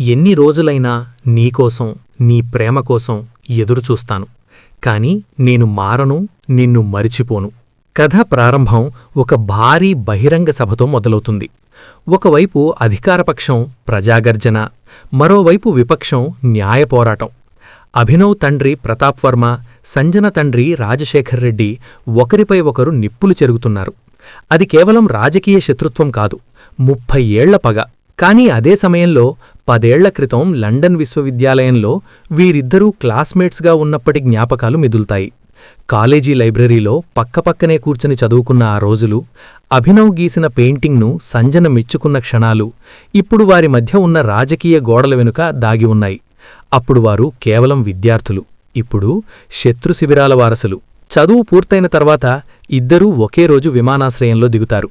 ఎన్ని రోజులైనా నీకోసం నీ ప్రేమ కోసం ఎదురుచూస్తాను. కాని నేను మారను నిన్ను మరిచిపోను. కథ ప్రారంభం ఒక భారీ బహిరంగ సభతో మొదలవుతుంది. ఒకవైపు అధికారపక్షం ప్రజాగర్జన మరోవైపు విపక్షం న్యాయ పోరాటం. అభినవ్ తండ్రి ప్రతాప్ వర్మ సంజన తండ్రి రాజశేఖర్ రెడ్డి ఒకరిపై ఒకరు నిప్పులు చెరుగుతున్నారు. అది కేవలం రాజకీయ శత్రుత్వం కాదు ముప్పై ఏళ్ళ పగ. కానీ అదే సమయంలో పదేళ్ళ క్రితం లండన్ విశ్వవిద్యాలయంలో వీరిద్దరూ క్లాస్మేట్స్గా ఉన్నప్పటి జ్ఞాపకాలు మిదులుతాయి. కాలేజీ లైబ్రరీలో పక్కపక్కనే కూర్చొని చదువుకున్న ఆ రోజులు అభినవ్ గీసిన పెయింటింగ్ను సంజన మెచ్చుకున్న క్షణాలు ఇప్పుడు వారి మధ్య ఉన్న రాజకీయ గోడల వెనుక దాగి ఉన్నాయి. అప్పుడు వారు కేవలం విద్యార్థులు ఇప్పుడు శత్రు శిబిరాల వారసులు. చదువు పూర్తయిన తర్వాత ఇద్దరూ ఒకే రోజు విమానాశ్రయంలో దిగుతారు.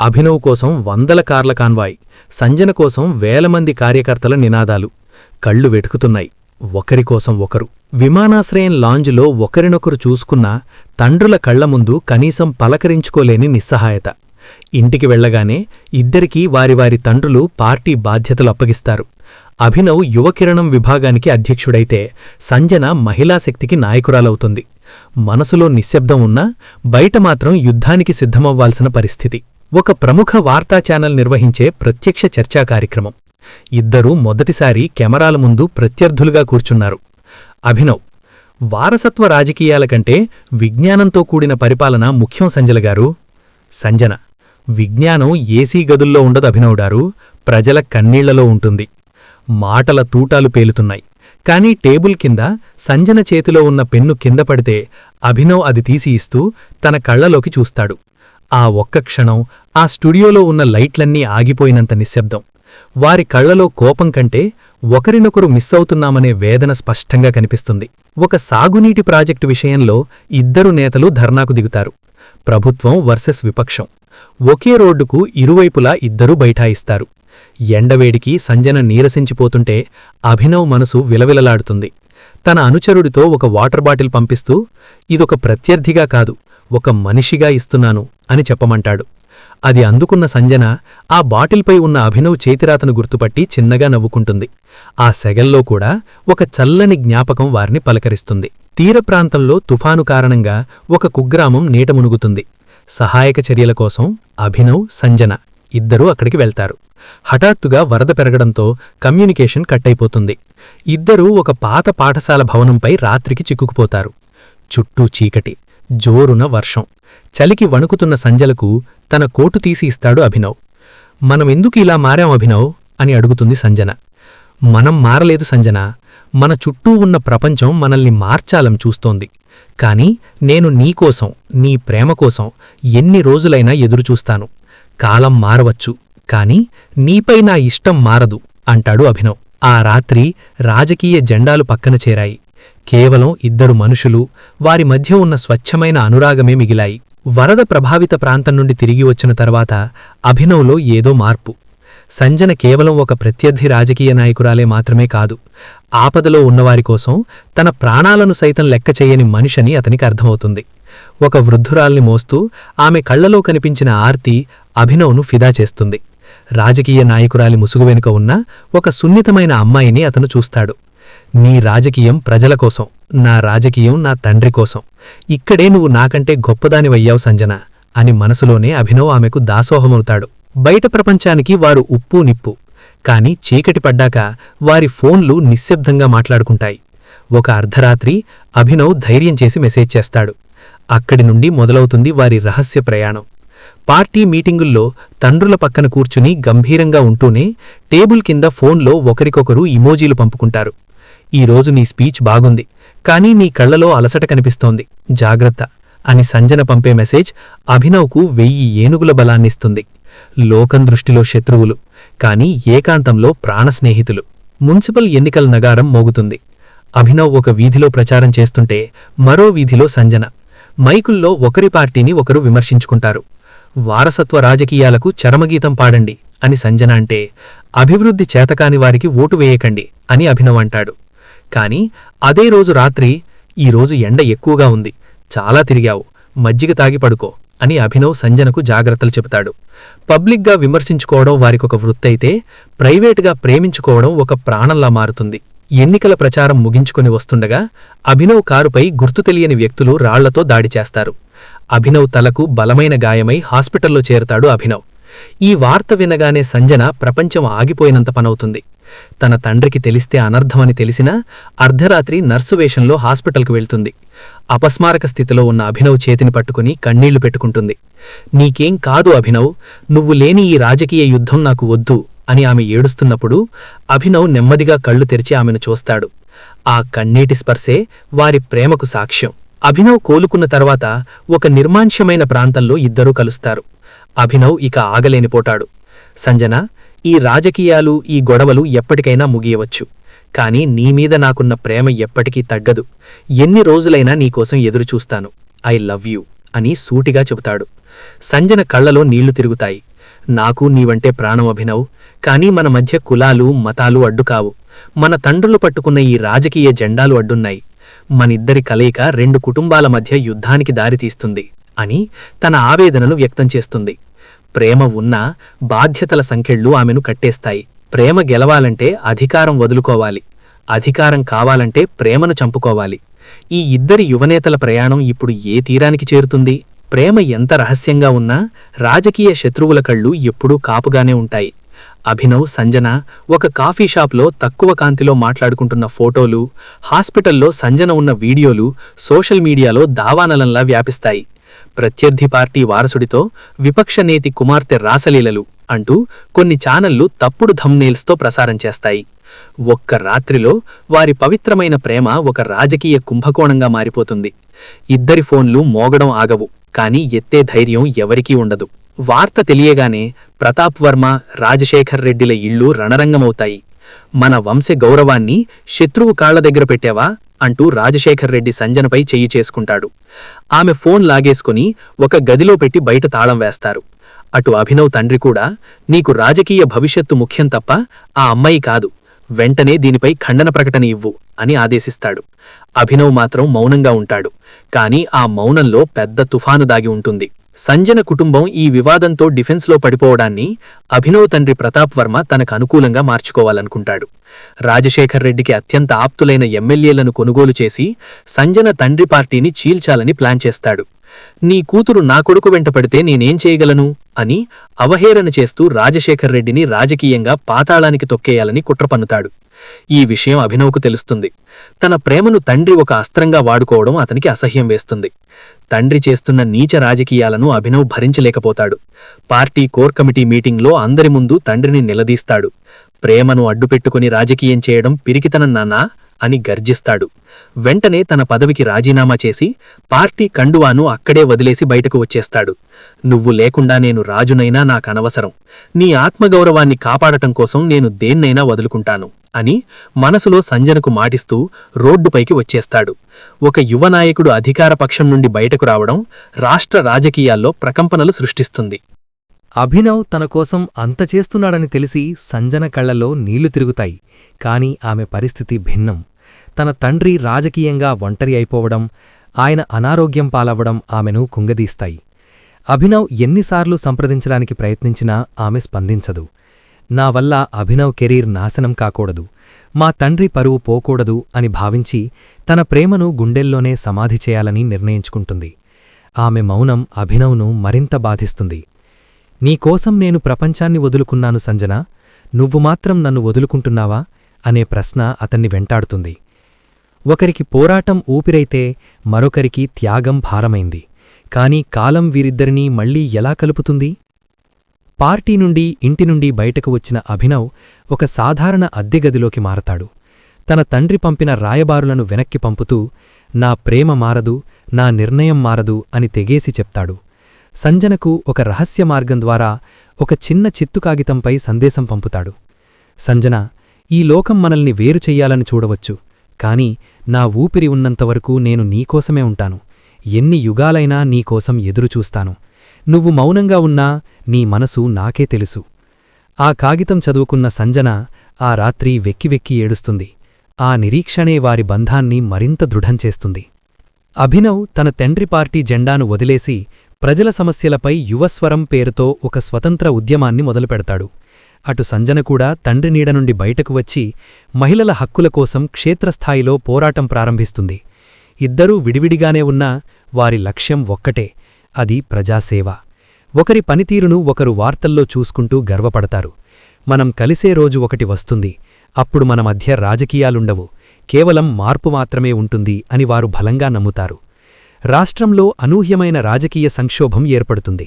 అభినవ్ కోసం వందల కార్ల కాన్వాయ్ సంజన కోసం వేల మంది కార్యకర్తల నినాదాలు. కళ్ళు వెటుకుతున్నాయి ఒకరికోసం ఒకరు. విమానాశ్రయం లాంజ్లో ఒకరినొకరు చూసుకున్నా తండ్రుల కళ్ళ ముందు కనీసం పలకరించుకోలేని నిస్సహాయత. ఇంటికి వెళ్ళగానే ఇద్దరికీ వారివారి తండ్రులు పార్టీ బాధ్యతలు అప్పగిస్తారు. అభినవ్ యువకిరణం విభాగానికి అధ్యక్షుడైతే సంజన మహిళాశక్తికి నాయకురాలవుతుంది. మనసులో నిశ్శబ్దం ఉన్నా బయట మాత్రం యుద్ధానికి సిద్ధమవ్వాల్సిన పరిస్థితి. ఒక ప్రముఖ వార్తా ఛానల్ నిర్వహించే ప్రత్యక్ష చర్చా కార్యక్రమం. ఇద్దరూ మొదటిసారి కెమెరాల ముందు ప్రత్యర్థులుగా కూర్చున్నారు. అభినవ్ వారసత్వ రాజకీయాల కంటే విజ్ఞానంతో కూడిన పరిపాలన ముఖ్యం సంజలగారు సంజన విజ్ఞానం ఏసీ గదుల్లో ఉండదు అభినవుడారు ప్రజల కన్నీళ్ళలో ఉంటుంది. మాటల తూటాలు పేలుతున్నాయి. కాని టేబుల్ కింద సంజన చేతిలో ఉన్న పెన్ను కింద పడితే అభినవ్ అది తీసి ఇస్తూ తన కళ్ళలోకి చూస్తాడు. ఆ ఒక్క క్షణం ఆ స్టూడియోలో ఉన్న లైట్లన్నీ ఆగిపోయినంత నిశ్శబ్దం. వారి కళ్ళలో కోపం కంటే ఒకరినొకరు మిస్ అవుతున్నామనే వేదన స్పష్టంగా కనిపిస్తుంది. ఒక సాగునీటి ప్రాజెక్టు విషయంలో ఇద్దరు నేతలు ధర్నాకు దిగుతారు. ప్రభుత్వం వర్సెస్ విపక్షం. ఒకే రోడ్డుకు ఇరువైపులా ఇద్దరూ బైఠాయిస్తారు. ఎండవేడికి సంజన నీరసించిపోతుంటే అభినవ్ మనసు విలవిలలాడుతుంది. తన అనుచరుడితో ఒక వాటర్ బాటిల్ పంపిస్తూ ఇదొక ప్రత్యర్థిగా కాదు ఒక మనిషిగా ఇస్తున్నాను అని చెప్పమంటాడు. అది అందుకున్న సంజన ఆ బాటిల్పై ఉన్న అభినవ్ చేతిరాతను గుర్తుపట్టి చిన్నగా నవ్వుకుంటుంది. ఆ సెగల్లో కూడా ఒక చల్లని జ్ఞాపకం వారిని పలకరిస్తుంది. తీర ప్రాంతంలో తుఫాను కారణంగా ఒక కుగ్రామం నీట మునుగుతుంది. సహాయక చర్యల కోసం అభినవ్ సంజన ఇద్దరూ అక్కడికి వెళ్తారు. హఠాత్తుగా వరద పెరగడంతో కమ్యూనికేషన్ కట్టయిపోతుంది. ఇద్దరూ ఒక పాత పాఠశాల భవనంపై రాత్రికి చిక్కుకుపోతారు. చుట్టూ చీకటి జోరున వర్షం. చలికి వణుకుతున్న సంజలకు తన కోటు తీసి ఇస్తాడు అభినవ్. మనమెందుకు ఇలా మారాం అభినవ్? అని అడుగుతుంది సంజన. మనం మారలేదు సంజన. మన చుట్టూ ఉన్న ప్రపంచం మనల్ని మార్చాలం చూస్తోంది. కాని నేను నీకోసం నీ ప్రేమ కోసం ఎన్ని రోజులైనా ఎదురుచూస్తాను. కాలం మారవచ్చు కాని నీపై నా ఇష్టం మారదు అంటాడు అభినవ్. ఆ రాత్రి రాజకీయ జెండాలు పక్కన చేరాయి. కేవలం ఇద్దరు మనుషులు వారి మధ్య ఉన్న స్వచ్ఛమైన అనురాగమే మిగిలాయి. వరద ప్రభావిత ప్రాంతం నుండి తిరిగి వచ్చిన తర్వాత అభినవ్లో ఏదో మార్పు. సంజన కేవలం ఒక ప్రత్యర్థి రాజకీయ నాయకురాలే మాత్రమే కాదు ఆపదలో ఉన్నవారి కోసం తన ప్రాణాలను సైతం లెక్క చేయని మనిషని అతనికి అర్థమవుతుంది. ఒక వృద్ధురాల్ని మోస్తూ ఆమె కళ్ళలో కనిపించిన ఆర్తి అభినవ్ను ఫిదా చేస్తుంది. రాజకీయ నాయకురాలి ముసుగు వెనుక ఉన్న ఒక సున్నితమైన అమ్మాయిని అతను చూస్తాడు. నీ రాజకీయం ప్రజల కోసం నా రాజకీయం నా తండ్రి కోసం. ఇక్కడే నువ్వు నాకంటే గొప్పదానివయ్యావు సంజన అని మనసులోనే అభినవ్ ఆమెకు దాసోహమవుతాడు. బయట ప్రపంచానికి వారు ఉప్పు నిప్పు కాని చీకటి పడ్డాక వారి ఫోన్లు నిశ్శబ్దంగా మాట్లాడుకుంటాయి. ఒక అర్ధరాత్రి అభినవ్ ధైర్యం చేసి మెసేజ్ చేస్తాడు. అక్కడి నుండి మొదలవుతుంది వారి రహస్య ప్రయాణం. పార్టీ మీటింగుల్లో తండ్రుల పక్కన కూర్చుని గంభీరంగా ఉంటూనే టేబుల్ కింద ఫోన్లో ఒకరికొకరు ఇమోజీలు పంపుకుంటారు. ఈరోజు నీ స్పీచ్ బాగుంది కానీ నీ కళ్ళలో అలసట కనిపిస్తోంది. జాగ్రత్త. అని సంజన పంపే మెసేజ్ అభినవ్కు వెయ్యి ఏనుగుల బలాన్నిస్తుంది. లోకం దృష్టిలో శత్రువులు కాని ఏకాంతంలో ప్రాణస్నేహితులు. మున్సిపల్ ఎన్నికల నగారం మోగుతుంది. అభినవ్ ఒక వీధిలో ప్రచారం చేస్తుంటే మరో వీధిలో సంజన. మైకుల్లో ఒకరి పార్టీని ఒకరు విమర్శించుకుంటారు. వారసత్వ రాజకీయాలకు చరమగీతం పాడండి అని సంజన అంటే అభివృద్ధి చేతకాని వారికి ఓటు వేయకండి అని అభినవ్ అంటాడు. కాని అదే రోజు రాత్రి ఈరోజు ఎండ ఎక్కువగా ఉంది. చాలా తిరిగావు. మజ్జిగ తాగి పడుకో అని అభినవ్ సంజనకు జాగ్రత్తలు చెబుతాడు. పబ్లిక్గా విమర్శించుకోవడం వారికొక వృత్తైతే ప్రైవేటుగా ప్రేమించుకోవడం ఒక ప్రాణంలా మారుతుంది. ఎన్నికల ప్రచారం ముగించుకొని వస్తుండగా అభినవ్ కారుపై గుర్తు తెలియని వ్యక్తులు రాళ్ళతో దాడి చేస్తారు. అభినవ్ తలకు బలమైన గాయమై హాస్పిటల్లో చేరతాడు అభినవ్. ఈ వార్త వినగానే సంజన ప్రపంచం ఆగిపోయినంత పనవుతుంది. తన తండ్రికి తెలిస్తే అనర్థమని తెలిసినా అర్ధరాత్రి నర్సు వేషంలో హాస్పిటల్కు వెళ్తుంది. అపస్మారక స్థితిలో ఉన్న అభినవ్ చేతిని పట్టుకుని కన్నీళ్ళు పెట్టుకుంటుంది. నీకేం కాదు అభినవ్ నువ్వు లేని ఈ రాజకీయ యుద్ధం నాకు వద్దు అని ఆమె ఏడుస్తున్నప్పుడు అభినవ్ నెమ్మదిగా కళ్ళు తెరిచి ఆమెను చూస్తాడు. ఆ కన్నీటి స్పర్శే వారి ప్రేమకు సాక్ష్యం. అభినవ్ కోలుకున్న తర్వాత ఒక నిర్మాంష్యమైన ప్రాంతంలో ఇద్దరూ కలుస్తారు. అభినవ్ ఇక ఆగలేనిపోటాడు సంజన ఈ రాజకీయాలు ఈ గొడవలు ఎప్పటికైనా ముగియవచ్చు. కాని నీమీద నాకున్న ప్రేమ ఎప్పటికీ తగ్గదు. ఎన్ని రోజులైనా నీకోసం ఎదురుచూస్తాను. ఐ లవ్ యూ అని సూటిగా చెబుతాడు. సంజన కళ్ళలో నీళ్ళు తిరుగుతాయి. నాకు నీవంటే ప్రాణం అభినవ్. కానీ మన మధ్య కులాలు మతాలు అడ్డుకావు. మన తండ్రులు పట్టుకున్న ఈ రాజకీయ జెండాలు అడ్డున్నాయి. మనిద్దరి కలయిక రెండు కుటుంబాల మధ్య యుద్ధానికి దారితీస్తుంది అని తన ఆవేదనను వ్యక్తం చేస్తుంది. ప్రేమ ఉన్నా బాధ్యతల సంఖ్యళ్ళు ఆమెను కట్టేస్తాయి. ప్రేమ గెలవాలంటే అధికారం వదులుకోవాలి. అధికారం కావాలంటే ప్రేమను చంపుకోవాలి. ఈ ఇద్దరి యువనేతల ప్రయాణం ఇప్పుడు ఏ తీరానికి చేరుతుంది? ప్రేమ ఎంత రహస్యంగా ఉన్నా రాజకీయ శత్రువుల కళ్ళు ఎప్పుడూ కాపుగానే ఉంటాయి. అభినవ్ సంజన ఒక కాఫీ షాప్లో తక్కువ కాంతిలో మాట్లాడుకుంటున్న ఫోటోలు హాస్పిటల్లో సంజన ఉన్న వీడియోలు సోషల్ మీడియాలో దావానలంలా వ్యాపిస్తాయి. ప్రత్యర్థి పార్టీ వారసుడితో విపక్ష నేతి కుమార్తె రాసలీలలు అంటూ కొన్ని ఛానళ్ళు తప్పుడు ధమ్నేల్స్తో ప్రసారం చేస్తాయి. ఒక్క రాత్రిలో వారి పవిత్రమైన ప్రేమ ఒక రాజకీయ కుంభకోణంగా మారిపోతుంది. ఇద్దరి ఫోన్లు మోగడం ఆగవు కాని ఎత్తే ధైర్యం ఎవరికీ ఉండదు. వార్త తెలియగానే ప్రతాప్ వర్మ రాజశేఖర్ రెడ్డిల ఇళ్ళు రణరంగమవుతాయి. మన వంశ గౌరవాన్ని శత్రువు కాళ్ళ దగ్గర పెట్టావా? అంటూ రాజశేఖర్ రెడ్డి సంజనపై చెయ్యి చేసుకుంటాడు. ఆమె ఫోన్ లాగేసుకుని ఒక గదిలో పెట్టి బయట తాళం వేస్తారు. అటు అభినవ్ తండ్రి కూడా నీకు రాజకీయ భవిష్యత్తు ముఖ్యం తప్ప ఆ అమ్మాయి కాదు. వెంటనే దీనిపై ఖండన ప్రకటన ఇవ్వు అని ఆదేశిస్తాడు. అభినవ్ మాత్రం మౌనంగా ఉంటాడు. కాని ఆ మౌనంలో పెద్ద తుఫాను దాగి ఉంటుంది. సంజన కుటుంబం ఈ వివాదంతో డిఫెన్స్లో పడిపోవడాన్ని అభినవ్ తండ్రి ప్రతాప్ వర్మ తనకు అనుకూలంగా మార్చుకోవాలనుకుంటాడు. రాజశేఖర్ రెడ్డికి అత్యంత ఆప్తులైన ఎమ్మెల్యేలను కొనుగోలు చేసి సంజన తండ్రి పార్టీని చీల్చాలని ప్లాన్ చేస్తాడు. నీ కూతురు నా కొడుకు వెంటపడితే నేనేం చేయగలను? అని అవహేళన చేస్తూ రాజశేఖర్ రెడ్డిని రాజకీయంగా పాతాళానికి తొక్కేయాలని కుట్రపన్నుతాడు. ఈ విషయం అభినవ్కు తెలుస్తుంది. తన ప్రేమను తండ్రి ఒక అస్త్రంగా వాడుకోవడం అతనికి అసహ్యం వేస్తుంది. తండ్రి చేస్తున్న నీచ రాజకీయాలను అభినవ్ భరించలేకపోతాడు. పార్టీ కోర్ కమిటీ మీటింగ్లో అందరి ముందు తండ్రిని నిలదీస్తాడు. ప్రేమను అడ్డుపెట్టుకుని రాజకీయం చేయడం పిరికితనం నాన్నా. అని గర్జిస్తాడు. వెంటనే తన పదవికి రాజీనామా చేసి పార్టీ కండువాను అక్కడే వదిలేసి బయటకు వచ్చేస్తాడు. నువ్వు లేకుండా నేను రాజునైనా నాకనవసరం నీ ఆత్మగౌరవాన్ని కాపాడటం కోసం నేను దేన్నైనా వదులుకుంటాను అని మనసులో సంజనకు మాటిస్తూ రోడ్డుపైకి వచ్చేస్తాడు. ఒక యువ నాయకుడు అధికారపక్షం నుండి బయటకు రావడం రాష్ట్ర రాజకీయాల్లో ప్రకంపనలు సృష్టిస్తుంది. అభినవ్ తన కోసం అంత చేస్తున్నాడని తెలిసి సంజన కళ్ళలో నీళ్ళు తిరుగుతాయి. కాని ఆమె పరిస్థితి భిన్నం. తన తండ్రి రాజకీయంగా ఒంటరి అయిపోవడం ఆయన అనారోగ్యం పాలవ్వడం ఆమెను కుంగదీస్తాయి. అభినవ్ ఎన్నిసార్లు సంప్రదించడానికి ప్రయత్నించినా ఆమె స్పందించదు. నా వల్ల అభినవ్ కెరీర్ నాశనం కాకూడదు మా తండ్రి పరువు పోకూడదు అని భావించి తన ప్రేమను గుండెల్లోనే సమాధి చేయాలని నిర్ణయించుకుంటుంది. ఆమె మౌనం అభినవ్ను మరింత బాధిస్తుంది. నీకోసం నేను ప్రపంచాన్ని వదులుకున్నాను సంజన. నువ్వు మాత్రం నన్ను వదులుకుంటున్నావా? అనే ప్రశ్న అతన్ని వెంటాడుతుంది. ఒకరికి పోరాటం ఊపిరైతే మరొకరికి త్యాగం భారమైంది. కాని కాలం వీరిద్దరినీ మళ్ళీ ఎలా కలుపుతుంది? పార్టీ నుండి ఇంటి నుండి బయటకు వచ్చిన అభినవ్ ఒక సాధారణ అద్దెగదిలోకి మారతాడు. తన తండ్రి పంపిన రాయబారులను వెనక్కి పంపుతూ నా ప్రేమ మారదు నా నిర్ణయం మారదు అని తెగేసి చెప్తాడు. సంజనకు ఒక రహస్య మార్గం ద్వారా ఒక చిన్న చిత్తు కాగితంపై సందేశం పంపుతాడు. సంజన ఈ లోకం మనల్ని వేరు చెయ్యాలని చూడవచ్చు. కాని నా ఊపిరి ఉన్నంతవరకు నేను నీకోసమే ఉంటాను. ఎన్ని యుగాలైనా నీకోసం ఎదురుచూస్తాను నువ్వు మౌనంగా ఉన్నా నీ మనసు నాకే తెలుసు. ఆ కాగితం చదువుకున్న సంజన ఆ రాత్రి వెక్కి వెక్కి ఏడుస్తుంది. ఆ నిరీక్షణే వారి బంధాన్ని మరింత దృఢంచేస్తుంది అభినవ్ తన తండ్రి పార్టీ జెండాను వదిలేసి ప్రజల సమస్యలపై యువస్వరం పేరుతో ఒక స్వతంత్ర ఉద్యమాన్ని మొదలుపెడతాడు. అటు సంజన కూడా తండ్రి నీడ నుండి బయటకు వచ్చి మహిళల హక్కుల కోసం క్షేత్రస్థాయిలో పోరాటం ప్రారంభిస్తుంది. ఇద్దరూ విడివిడిగానే ఉన్నా వారి లక్ష్యం ఒక్కటే అది ప్రజాసేవ. ఒకరి పనితీరును ఒకరు వార్తల్లో చూసుకుంటూ గర్వపడతారు. మనం కలిసే రోజు ఒకటి వస్తుంది అప్పుడు మన మధ్య రాజకీయాలుండవు కేవలం మార్పు మాత్రమే ఉంటుంది అని వారు బలంగా నమ్ముతారు. రాష్ట్రంలో అనూహ్యమైన రాజకీయ సంక్షోభం ఏర్పడుతుంది.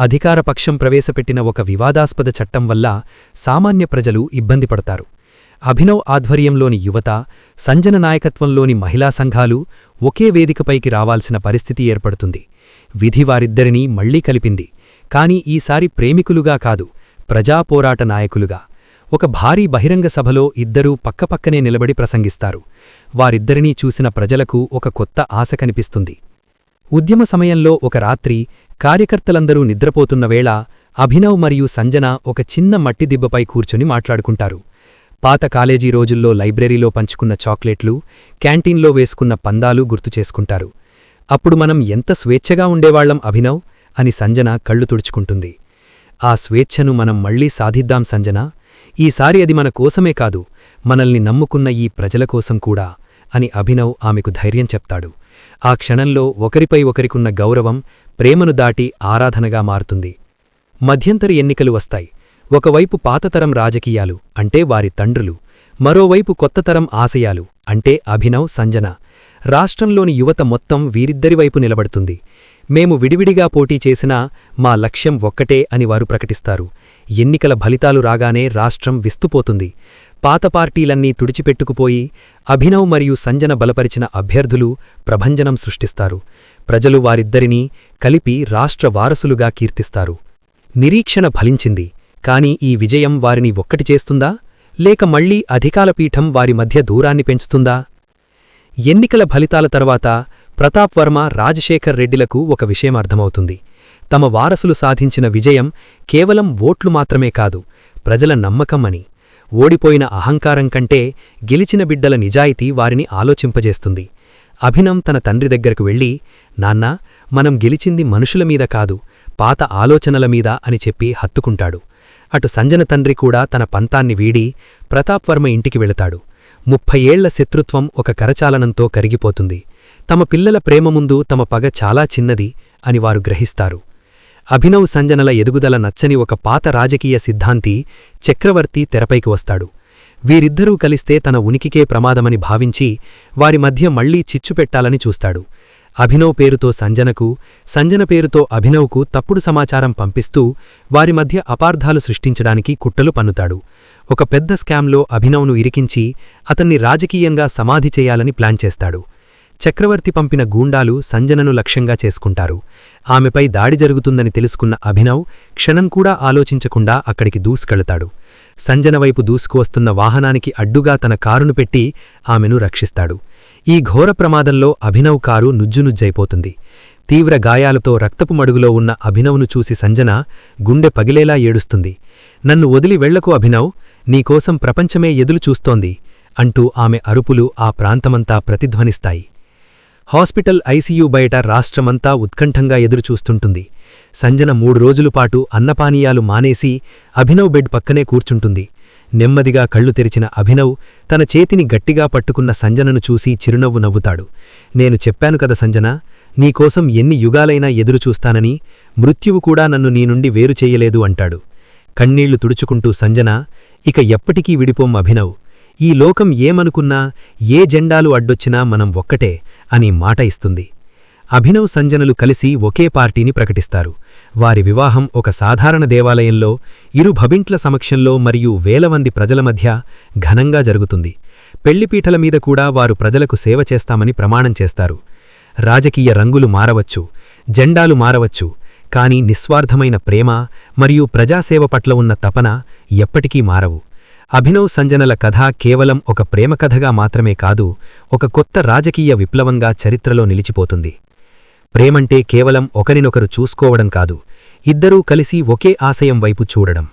అధికారపక్షం ప్రవేశపెట్టిన ఒక వివాదాస్పద చట్టం వల్ల సామాన్య ప్రజలు ఇబ్బంది పడతారు. అభినవ్ ఆధ్వర్యంలోని యువత సంజన నాయకత్వంలోని మహిళా సంఘాలు ఒకే వేదికపైకి రావాల్సిన పరిస్థితి ఏర్పడుతుంది. విధి వారిద్దరినీ మళ్ళీ కలిపింది. కాని ఈసారి ప్రేమికులుగా కాదు ప్రజాపోరాట నాయకులుగా. ఒక భారీ బహిరంగ సభలో ఇద్దరూ పక్కపక్కనే నిలబడి ప్రసంగిస్తారు. వారిద్దరినీ చూసిన ప్రజలకు ఒక కొత్త ఆశ కనిపిస్తుంది. ఉద్యమ సమయంలో ఒక రాత్రి కార్యకర్తలందరూ నిద్రపోతున్న వేళ అభినవ్ మరియు సంజన ఒక చిన్న మట్టి దిబ్బపై కూర్చుని మాట్లాడుకుంటారు. పాత కాలేజీ రోజుల్లో లైబ్రరీలో పంచుకున్న చాక్లెట్లు క్యాంటీన్లో వేసుకున్న పందాలు గుర్తుచేసుకుంటారు అప్పుడు మనం ఎంత స్వేచ్ఛగా ఉండేవాళ్ళం అభినవ్? అని సంజన కళ్ళు తుడుచుకుంటుంది. ఆ స్వేచ్ఛను మనం మళ్ళీ సాధిద్దాం సంజన. ఈసారి అది మన కోసమే కాదు మనల్ని నమ్ముకున్న ఈ ప్రజల కోసం కూడా అని అభినవ్ ఆమెకు ధైర్యం చెప్తాడు. ఆ క్షణంలో ఒకరిపై ఒకరికున్న గౌరవం ప్రేమను దాటి ఆరాధనగా మారుతుంది. మధ్యంతరి ఎన్నికలు వస్తాయి. ఒకవైపు పాతతరం రాజకీయాలు అంటే వారి తండ్రులు మరోవైపు కొత్తతరం ఆశయాలు అంటే అభినవ్ సంజన. రాష్ట్రంలోని యువత మొత్తం వీరిద్దరివైపు నిలబడుతుంది. మేము విడివిడిగా పోటీ చేసినా మా లక్ష్యం ఒక్కటే అని వారు ప్రకటిస్తారు. ఎన్నికల ఫలితాలు రాగానే రాష్ట్రం విస్తుపోతుంది. పాత పార్టీలన్నీ తుడిచిపెట్టుకుపోయి అభినవ్ మరియు సంజన బలపరిచిన అభ్యర్థులు ప్రభంజనం సృష్టిస్తారు. ప్రజలు వారిద్దరినీ కలిపి రాష్ట్ర వారసులుగా కీర్తిస్తారు. నిరీక్షణ ఫలించింది. కాని ఈ విజయం వారిని ఒక్కటి చేస్తుందా? లేక మళ్ళీ అధికాలపీఠం వారి మధ్య దూరాన్ని పెంచుతుందా? ఎన్నికల ఫలితాల తర్వాత ప్రతాప్ వర్మ రాజశేఖర్ రెడ్డిలకు ఒక విషయం అర్థమవుతుంది. తమ వారసులు సాధించిన విజయం కేవలం ఓట్లు మాత్రమే కాదు ప్రజల నమ్మకం అని. ఓడిపోయిన అహంకారం కంటే గెలిచిన బిడ్డల నిజాయితీ వారిని ఆలోచింపజేస్తుంది. అభినం తన తండ్రి దగ్గరకు వెళ్ళి నాన్నా మనం గెలిచింది మనుషుల మీద కాదు పాత ఆలోచనల మీద అని చెప్పి హత్తుకుంటాడు. అటు సంజన తండ్రి కూడా తన పంతాన్ని వీడి ప్రతాప్ వర్మ ఇంటికి వెళతాడు. ముప్పై ఏళ్ళ శత్రుత్వం ఒక కరచాలనంతో కరిగిపోతుంది. తమ పిల్లల ప్రేమ ముందు తమ పగ చాలా చిన్నది అని వారు గ్రహిస్తారు. అభినవ్ సంజనల ఎదుగుదల నచ్చని ఒక పాత రాజకీయ సిద్ధాంతి చక్రవర్తి తెరపైకి వస్తాడు. వీరిద్దరూ కలిస్తే తన ఉనికికే ప్రమాదమని భావించి వారి మధ్య మళ్ళీ చిచ్చుపెట్టాలని చూస్తాడు. అభినవ్ పేరుతో సంజనకు సంజన పేరుతో అభినవ్కు తప్పుడు సమాచారం పంపిస్తూ వారి మధ్య అపార్థాలు సృష్టించడానికి కుట్రలు పన్నుతాడు. ఒక పెద్ద స్కామ్లో అభినవ్ను ఇరికించి అతన్ని రాజకీయంగా సమాధి చేయాలని ప్లాన్ చేస్తాడు. చక్రవర్తి పంపిన గూండాలు సంజనను లక్ష్యంగా చేసుకుంటారు. ఆమెపై దాడి జరుగుతుందని తెలుసుకున్న అభినవ్ క్షణం కూడా ఆలోచించకుండా అక్కడికి దూసుకెళతాడు. సంజన వైపు దూసుకువస్తున్న వాహనానికి అడ్డుగా తన కారును పెట్టి ఆమెను రక్షిస్తాడు. ఈ ఘోర ప్రమాదంలో అభినవ్ కారు నుజ్జునుజ్జైపోతుంది. తీవ్ర గాయాలతో రక్తపు మడుగులో ఉన్న అభినవ్ను చూసి సంజన గుండె పగిలేలా ఏడుస్తుంది. నన్ను వదిలి వెళ్ళకు అభినవ్ నీకోసం ప్రపంచమే ఎదులు చూస్తోంది అంటూ ఆమె అరుపులు ఆ ప్రాంతమంతా ప్రతిధ్వనిస్తాయి. హాస్పిటల్ ఐసీయూ బయట రాష్ట్రమంతా ఉత్కంఠంగా ఎదురుచూస్తుంటుంది. సంజన మూడు రోజులపాటు అన్నపానీయాలు మానేసి అభినవ్ బెడ్ పక్కనే కూర్చుంటుంది. నెమ్మదిగా కళ్ళు తెరిచిన అభినవ్ తన చేతిని గట్టిగా పట్టుకున్న సంజనను చూసి చిరునవ్వు నవ్వుతాడు. నేను చెప్పాను కదా సంజన నీకోసం ఎన్ని యుగాలైనా ఎదురుచూస్తానని మృత్యువు కూడా నన్ను నీ నుండి వేరు చేయలేదు అంటాడు. కన్నీళ్ళు తుడుచుకుంటూ సంజన ఇక ఎప్పటికీ విడిపోం అభినవ్. ఈ లోకం ఏమనుకున్నా ఏ జెండాలు అడ్డొచ్చినా మనం ఒక్కటే. అని మాట ఇస్తుంది. అభినవ్ సంజనలు కలిసి ఒకే పార్టీని ప్రకటిస్తారు. వారి వివాహం ఒక సాధారణ దేవాలయంలో ఇరు భబింట్ల సమక్షంలో మరియు వేల మంది ప్రజల మధ్య ఘనంగా జరుగుతుంది. పెళ్ళిపీఠల మీద కూడా వారు ప్రజలకు సేవ చేస్తామని ప్రమాణం చేస్తారు. రాజకీయ రంగులు మారవచ్చు జెండాలు మారవచ్చు కాని నిస్వార్థమైన ప్రేమ మరియు ప్రజాసేవ పట్ల ఉన్న తపన ఎప్పటికీ మారవు. అభినవ్ సంజనల కథ కేవలం ఒక ప్రేమకథగా మాత్రమే కాదు ఒక కొత్త రాజకీయ విప్లవంగా చరిత్రలో నిలిచిపోతుంది. ప్రేమంటే కేవలం ఒకరినొకరు చూసుకోవడం కాదు ఇద్దరూ కలిసి ఒకే ఆశయం వైపు చూడడం.